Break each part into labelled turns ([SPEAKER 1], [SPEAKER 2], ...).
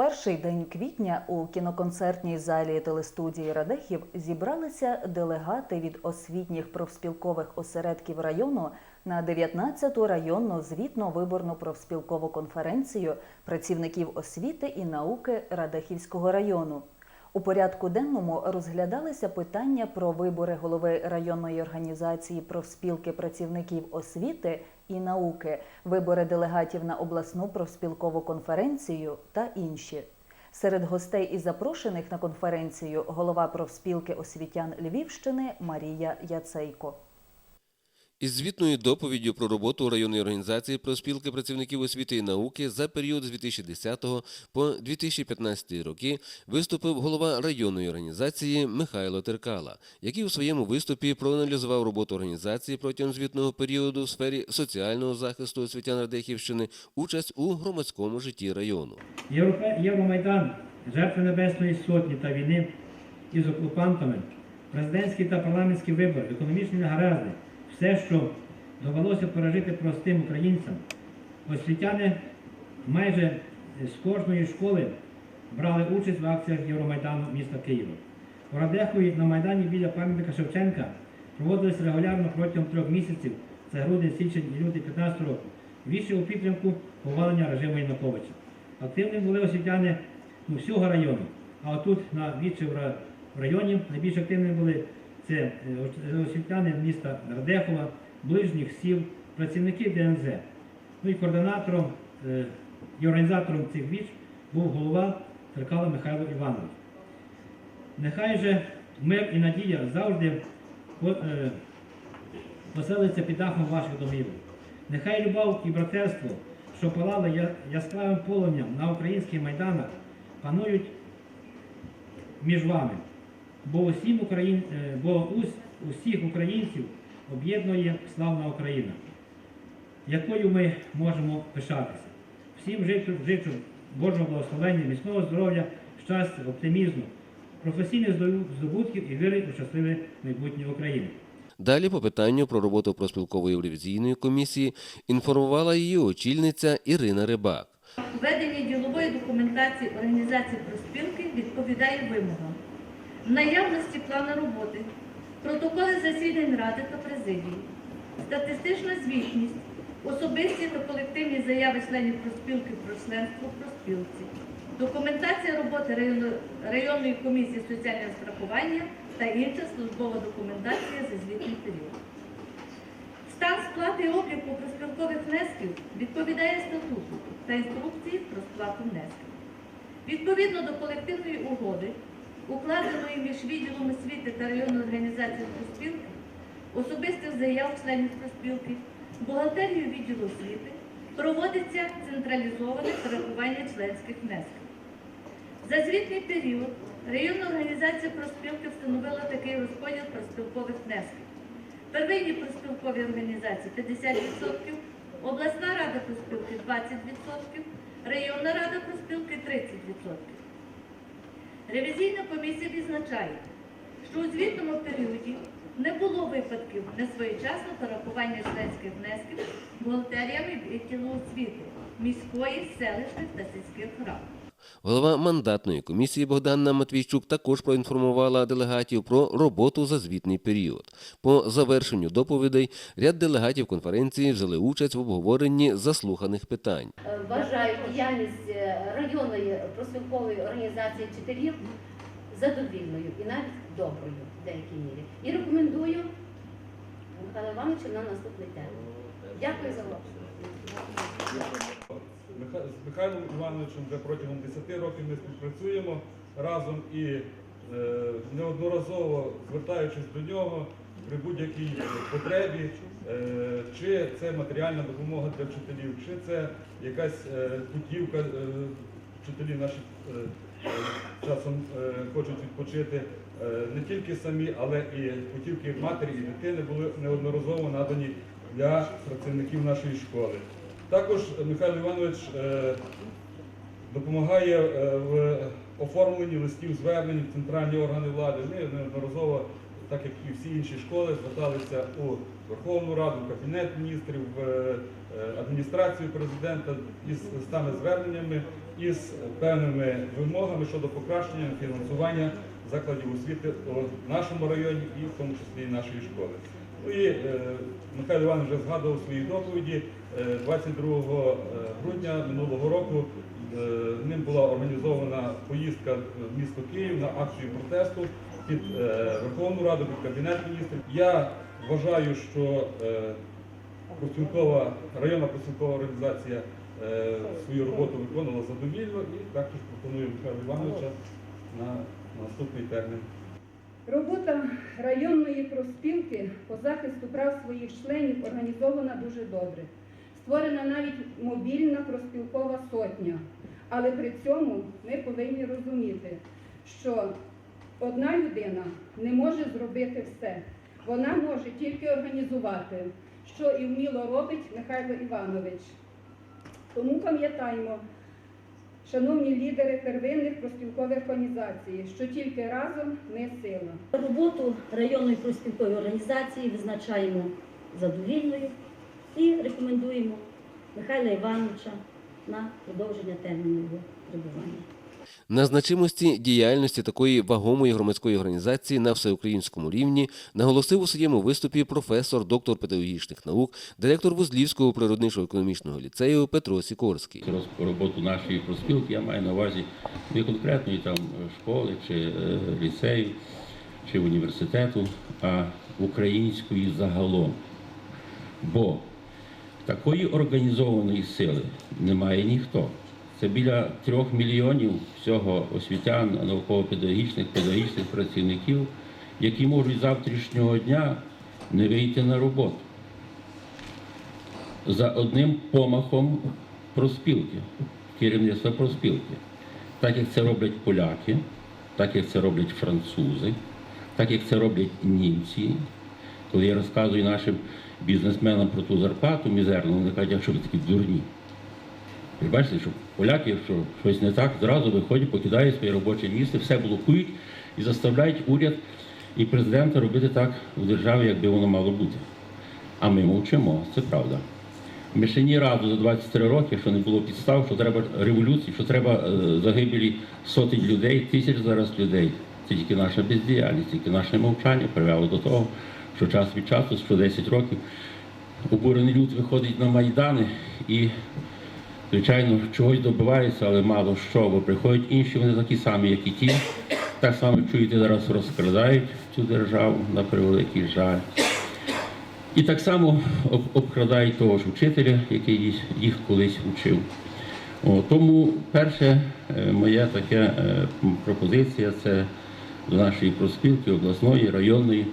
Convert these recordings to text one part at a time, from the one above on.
[SPEAKER 1] перший день квітня у кіноконцертній залі телестудії Радехів зібралися делегати від освітніх профспілкових осередків району на 19-ту районну звітно-виборну профспілкову конференцію працівників освіти і науки Радехівського району. У порядку денному розглядалися питання про вибори голови районної організації профспілки працівників освіти і науки, вибори делегатів на обласну профспілкову конференцію та інші. Серед гостей і запрошених на конференцію голова профспілки освітян Львівщини Марія Яцейко.
[SPEAKER 2] Із звітною доповіддю про роботу районної організації проспілки працівників освіти і науки за період з 2010 по 2015 роки виступив голова районної організації Михайло Теркала, який у своєму виступі проаналізував роботу організації протягом звітного періоду в сфері соціального захисту освітян Радехівщини, участь у громадському житті району.
[SPEAKER 3] Євромайдан, жертви Небесної Сотні та війни із окупантами, президентські та парламентські вибори, економічні негаразди, все, що довелося пережити простим українцям, освітяни майже з кожної школи брали участь в акціях Євромайдану міста Києва. У Радехові на Майдані біля пам'ятника Шевченка проводились регулярно протягом трьох місяців, це грудень, січень і лютий 15 року, вічі у підтримку повалення режиму Януковича. Активними були освітяни ну, всього району. А отут на вічі в ра- в районі найбільш активними були це е, освітяни міста Радехова, ближніх сіл, працівники ДНЗ. Ну і координатором е, і організатором цих віч був голова Теркала Михайло Іванович. Нехай же мир і надія завжди е, поселиться під дахом ваших домівок. Нехай любов і братерство, що палали яскравим полум'ям на українських майданах, панують між вами. Бо, усім Україн... е, бо ус... усіх українців об'єднує славна Україна, якою ми можемо пишатися. Всім житу, жичу Божого благословення, міцного здоров'я, щастя, оптимізму, професійних здобутків і віри у щасливе майбутнє України.
[SPEAKER 2] Далі по питанню про роботу проспілкової ревізійної комісії інформувала її очільниця Ірина Рибак.
[SPEAKER 4] Ведення ділової документації організації проспілки відповідає вимогам. Наявності плану роботи, протоколи засідань ради та президії, статистична звітність, особисті та колективні заяви членів проспілки про членство в проспілці, документація роботи районної комісії соціального страхування та інша службова документація за звітний період. Стан сплати обліку проспілкових внесків відповідає статуту та інструкції про сплату внесків. Відповідно до колективної угоди, укладеної між відділом освіти та районною організацією проспілки, особистих заяв членів проспілки, бухгалтерією відділу освіти проводиться централізоване перерахування членських внесків. За звітний період районна організація проспілки встановила такий розподіл проспілкових внесків. Первинні проспілкові організації 50%, обласна рада проспілки 20%, районна рада проспілки 30%. Ревізійна комісія відзначає, що у звітному періоді не було випадків несвоєчасного порахування членських внесків бухгалтеріями відділу освіти міської, селищних та сільських рад.
[SPEAKER 2] Голова мандатної комісії Богдана Матвійчук також проінформувала делегатів про роботу за звітний період. По завершенню доповідей ряд делегатів конференції взяли участь в обговоренні заслуханих питань.
[SPEAKER 5] Е, Вважаю діяльність е, районної профспілкової організації вчителів задовільною і навіть доброю в деякій мірі. І рекомендую Михайло Івановичу на наступний термін. Дякую за увагу.
[SPEAKER 6] З Михайлом Івановичем вже протягом 10 років ми співпрацюємо разом і е, неодноразово звертаючись до нього при будь-якій е, потребі, е, чи це матеріальна допомога для вчителів, чи це якась путівка, вчителі наші часом хочуть відпочити не тільки самі, але і путівки матері і дитини були неодноразово надані для працівників нашої школи. Також Михайло Іванович е, допомагає е, в оформленні листів звернень в центральні органи влади. Ми неодноразово, так як і всі інші школи, зверталися у Верховну Раду, Кабінет міністрів, в е, адміністрацію президента із листами зверненнями. із певними вимогами щодо покращення фінансування закладів освіти у нашому районі і в тому числі нашої школи. Ну і е, Михайло Іванович вже згадував у своїй доповіді. Е, 22 грудня минулого року е, ним була організована поїздка в місто Київ на акцію протесту під е, Верховну Раду, під Кабінет міністрів. Я вважаю, що е, районна профспілкова організація е, свою роботу виконувала задовільно і також пропоную Михайло Івановича на наступний термін.
[SPEAKER 7] Робота районної профспілки по захисту прав своїх членів організована дуже добре. Створена навіть мобільна профспілкова сотня. Але при цьому ми повинні розуміти, що одна людина не може зробити все. Вона може тільки організувати, що і вміло робить Михайло Іванович. Тому пам'ятаємо, шановні лідери первинних профспілкових що тільки разом не сила.
[SPEAKER 8] Роботу районної профспілкової організації визначаємо задовільною і рекомендуємо Михайла Івановича на продовження терміну його перебування.
[SPEAKER 2] На значимості діяльності такої вагомої громадської організації на всеукраїнському рівні наголосив у своєму виступі професор, доктор педагогічних наук, директор Вузлівського природничо-економічного ліцею Петро Сікорський.
[SPEAKER 9] роз- роботу нашої профспілки, я маю на увазі не конкретної там школи чи е, ліцею чи університету, а української загалом. Бо такої організованої сили немає ніхто. Це біля трьох мільйонів всього освітян, науково-педагогічних, педагогічних працівників, які можуть завтрашнього дня не вийти на роботу за одним помахом проспілки, керівництва проспілки. Так як це роблять поляки, так як це роблять французи, так як це роблять німці. Коли я розказую нашим бізнесменам про ту зарплату мізерну, вони кажуть, що ви такі дурні? Ви бачите, що поляки, що щось не так, зразу виходять, покидають своє робоче місце, все блокують і заставляють уряд і президента робити так у державі, як би воно мало бути. А ми мовчимо, це правда. Ми ще ні разу за 23 роки, що не було підстав, що треба революції, що треба е, загибелі сотень людей, тисяч зараз людей. Це тільки наша бездіяльність, тільки наше мовчання привело до того, що час від часу, що 10 років, обурений люд виходить на майдани і, звичайно, чогось добивається, але мало що, бо приходять інші, вони такі самі, як і ті. Так само чуєте, зараз розкрадають цю державу на превеликий жаль. І так само обкрадають того ж вчителя, який їх, колись учив. О, тому перше е, моя така е, пропозиція це до нашої проспілки обласної, районної,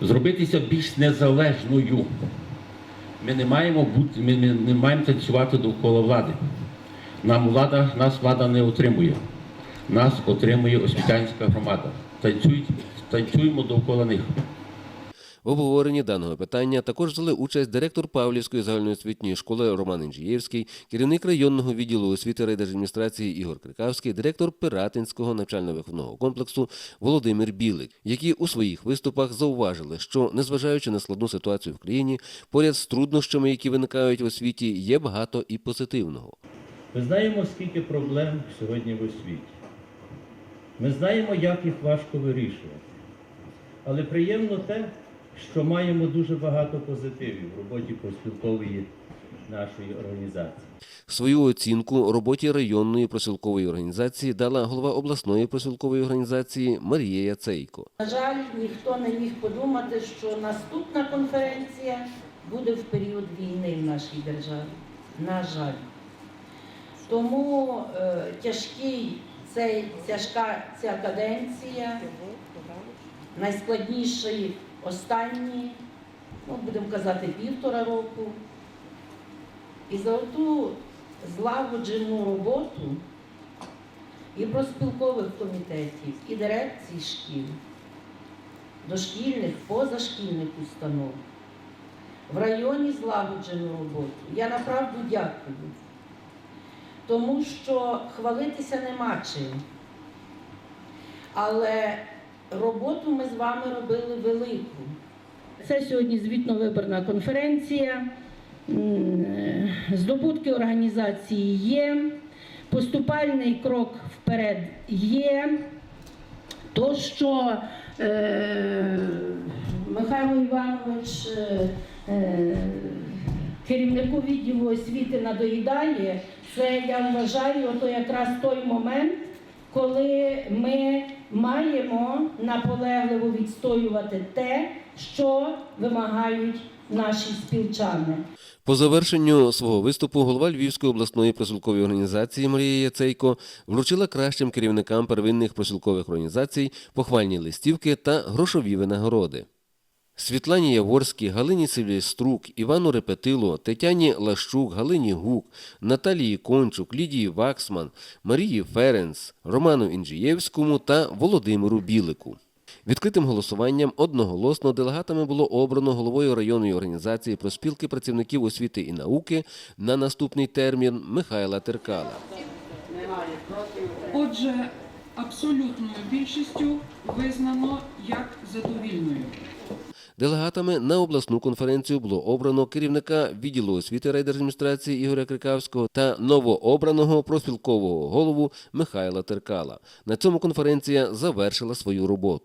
[SPEAKER 9] зробитися більш незалежною. Ми не маємо бути, ми не, маємо танцювати довкола влади. Нам влада, нас влада не отримує. Нас отримує освітянська громада. Танцюють, танцюємо довкола них.
[SPEAKER 2] В обговоренні даного питання також взяли участь директор Павлівської загальноосвітньої школи Роман Інжієвський, керівник районного відділу освіти райдержадміністрації Ігор Крикавський, директор Пиратинського навчально-виховного комплексу Володимир Білик, які у своїх виступах зауважили, що незважаючи на складну ситуацію в країні, поряд з труднощами, які виникають в освіті, є багато і позитивного.
[SPEAKER 10] Ми знаємо, скільки проблем сьогодні в освіті. Ми знаємо, як їх важко вирішувати. Але приємно те, що маємо дуже багато позитивів в роботі профспілкової нашої організації.
[SPEAKER 2] Свою оцінку роботі районної просілкової організації дала голова обласної просілкової організації Марія Яцейко.
[SPEAKER 11] На жаль, ніхто не міг подумати, що наступна конференція буде в період війни в нашій державі. На жаль. Тому е, тяжкий цей, тяжка ця каденція, найскладніший останні, ну, будемо казати, півтора року. І за ту злагоджену роботу і проспілкових комітетів, і дирекцій шкіл, дошкільних, позашкільних установ, в районі злагоджену роботу. Я направду дякую, тому що хвалитися нема чим. Але роботу ми з вами робили велику. Це сьогодні звітно-виборна конференція. Е, Здобутки організації є. поступальний крок вперед є. То, що е, Михайло Іванович е, е, керівнику відділу освіти надоїдає, це я вважаю, то якраз той момент, коли ми маємо наполегливо відстоювати те, що вимагають наші співчани.
[SPEAKER 2] По завершенню свого виступу голова Львівської обласної просілкової організації Марія Яцейко вручила кращим керівникам первинних просілкових організацій похвальні листівки та грошові винагороди. Світлані Яворській, Галині Сильвеструк, Івану Репетило, Тетяні Лащук, Галині Гук, Наталії Кончук, Лідії Ваксман, Марії Ференц, Роману Інжієвському та Володимиру Білику. Відкритим голосуванням одноголосно делегатами було обрано головою районної організації проспілки працівників освіти і науки на наступний термін Михайла Теркала.
[SPEAKER 12] Отже, абсолютною більшістю визнано як задовільною.
[SPEAKER 2] Делегатами на обласну конференцію було обрано керівника відділу освіти райдержадміністрації Ігоря Крикавського та новообраного профспілкового голову Михайла Теркала. На цьому конференція завершила свою роботу.